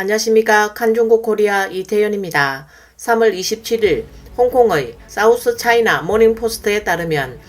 안녕하십니까. 칸중국 코리아 이태현입니다. 3월 27일 홍콩의 사우스 차이나 모닝포스트에 따르면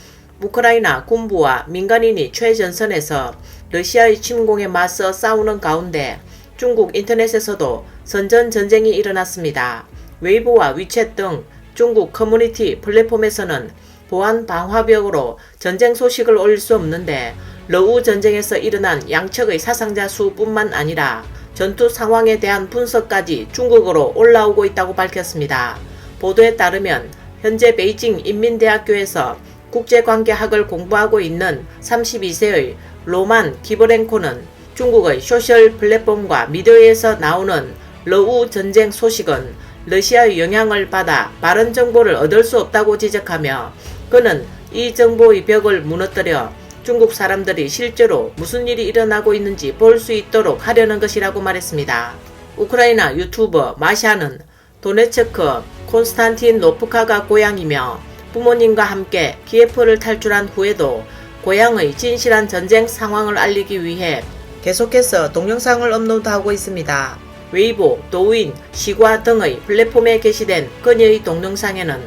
우크라이나 군부와 민간인이 최전선에서 러시아의 침공에 맞서 싸우는 가운데 중국 인터넷에서도 선전 전쟁이 일어났습니다. 웨이보와 위챗 등 중국 커뮤니티 플랫폼에서는 보안 방화벽으로 전쟁 소식을 올릴 수 없는데 러우 전쟁에서 일어난 양측의 사상자 수뿐만 아니라 전투 상황에 대한 분석까지 중국어로 올라오고 있다고 밝혔습니다. 보도에 따르면 현재 베이징 인민대학교에서 국제관계학을 공부하고 있는 32세의 로만 기브렌코는 중국의 소셜 플랫폼과 미디어에서 나오는 러우 전쟁 소식은 러시아의 영향을 받아 바른 정보를 얻을 수 없다고 지적하며 그는 이 정보의 벽을 무너뜨려 중국 사람들이 실제로 무슨 일이 일어나고 있는지 볼 수 있도록 하려는 것이라고 말했습니다. 우크라이나 유튜버 마샤는 도네츠크 콘스탄틴 노프카가 고향이며 부모님과 함께 키예프를 탈출한 후에도 고향의 진실한 전쟁 상황을 알리기 위해 계속해서 동영상을 업로드하고 있습니다. 웨이보, 도우인, 시과 등의 플랫폼에 게시된 그녀의 동영상에는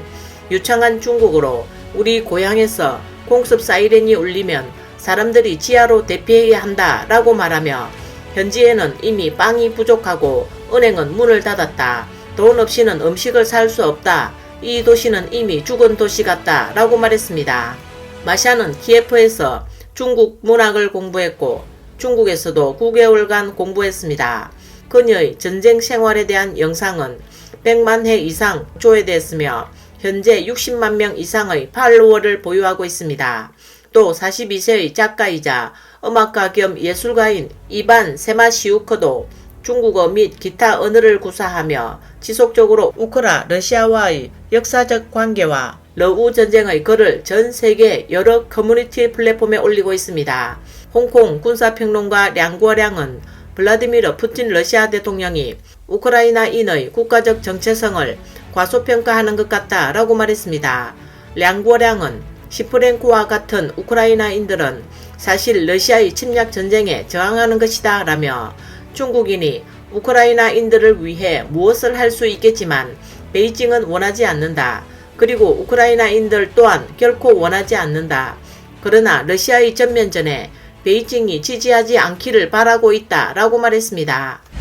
유창한 중국어로 우리 고향에서 공습 사이렌이 울리면 사람들이 지하로 대피해야 한다 라고 말하며 현지에는 이미 빵이 부족하고 은행은 문을 닫았다. 돈 없이는 음식을 살 수 없다. 이 도시는 이미 죽은 도시 같다 라고 말했습니다. 마샤는 키예프에서 중국 문학을 공부했고 중국에서도 9개월간 공부했습니다. 그녀의 전쟁 생활에 대한 영상은 100만 회 이상 조회됐으며 현재 60만 명 이상의 팔로워를 보유하고 있습니다. 또 42세의 작가이자 음악가 겸 예술가인 이반 세마시우크도 중국어 및 기타 언어를 구사하며 지속적으로 우크라 러시아와의 역사적 관계와 러우 전쟁의 글을 전 세계 여러 커뮤니티 플랫폼에 올리고 있습니다. 홍콩 군사평론가 량구어량은 블라디미르 푸틴 러시아 대통령이 우크라이나인의 국가적 정체성을 과소평가하는 것 같다라고 말했습니다. 량구어량은 시프랭코와 같은 우크라이나인들은 사실 러시아의 침략 전쟁에 저항하는 것이다 라며 중국인이 우크라이나인들을 위해 무엇을 할 수 있겠지만 베이징은 원하지 않는다. 그리고 우크라이나인들 또한 결코 원하지 않는다. 그러나 러시아의 전면전에 베이징이 지지하지 않기를 바라고 있다 라고 말했습니다.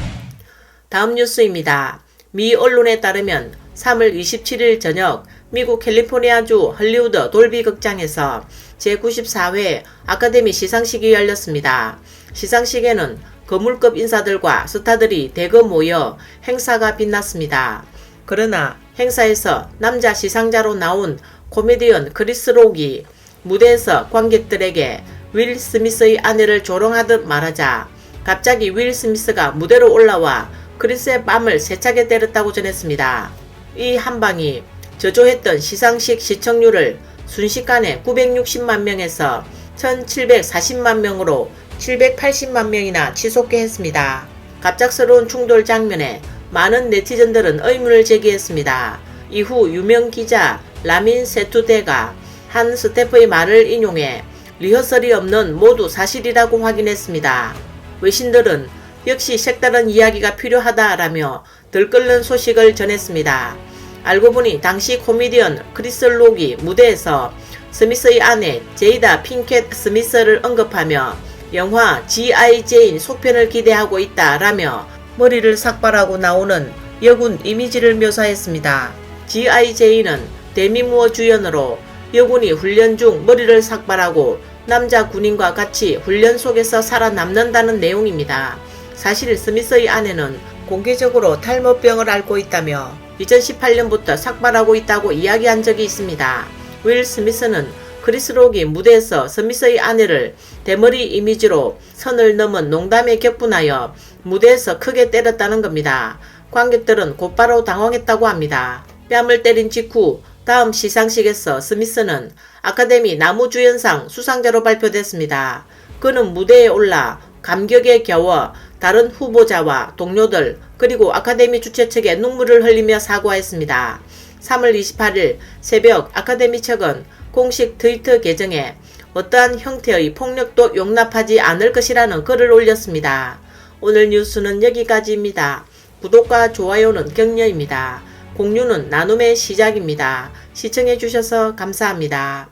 다음 뉴스입니다. 미 언론에 따르면 3월 27일 저녁 미국 캘리포니아주 헐리우드 돌비 극장에서 제94회 아카데미 시상식이 열렸습니다. 시상식에는 거물급 인사들과 스타들이 대거 모여 행사가 빛났습니다. 그러나 행사에서 남자 시상자로 나온 코미디언 크리스 록이 무대에서 관객들에게 윌 스미스의 아내를 조롱하듯 말하자 갑자기 윌 스미스가 무대로 올라와 크리스의 뺨을 세차게 때렸다고 전했습니다. 이 한방이 저조했던 시상식 시청률을 순식간에 960만 명에서 1740만 명으로 780만 명이나 치솟게 했습니다. 갑작스러운 충돌 장면에 많은 네티즌들은 의문을 제기했습니다. 이후 유명 기자 라민 세투데가 한 스태프의 말을 인용해 리허설이 없는 모두 사실이라고 확인했습니다. 외신들은 역시 색다른 이야기가 필요하다라며 들끓는 소식을 전했습니다. 알고 보니 당시 코미디언 크리스 록이 무대에서 스미스의 아내 제이다 핑켓 스미스를 언급하며 영화 G.I. 제인 속편을 기대하고 있다라며 머리를 삭발하고 나오는 여군 이미지를 묘사했습니다. G.I. 제인은 데미 무어 주연으로 여군이 훈련 중 머리를 삭발하고 남자 군인과 같이 훈련 속에서 살아남는다는 내용입니다. 사실 스미스의 아내는 공개적으로 탈모병을 앓고 있다며 2018년부터 삭발하고 있다고 이야기한 적이 있습니다. 윌 스미스는 크리스 록이 무대에서 스미스의 아내를 대머리 이미지로 선을 넘은 농담에 격분하여 무대에서 크게 때렸다는 겁니다. 관객들은 곧바로 당황했다고 합니다. 뺨을 때린 직후 다음 시상식에서 스미스는 아카데미 나무주연상 수상자로 발표됐습니다. 그는 무대에 올라 감격에 겨워 다른 후보자와 동료들 그리고 아카데미 주최 측에 눈물을 흘리며 사과했습니다. 3월 28일 새벽 아카데미 측은 공식 트위터 계정에 어떠한 형태의 폭력도 용납하지 않을 것이라는 글을 올렸습니다. 오늘 뉴스는 여기까지입니다. 구독과 좋아요는 격려입니다. 공유는 나눔의 시작입니다. 시청해주셔서 감사합니다.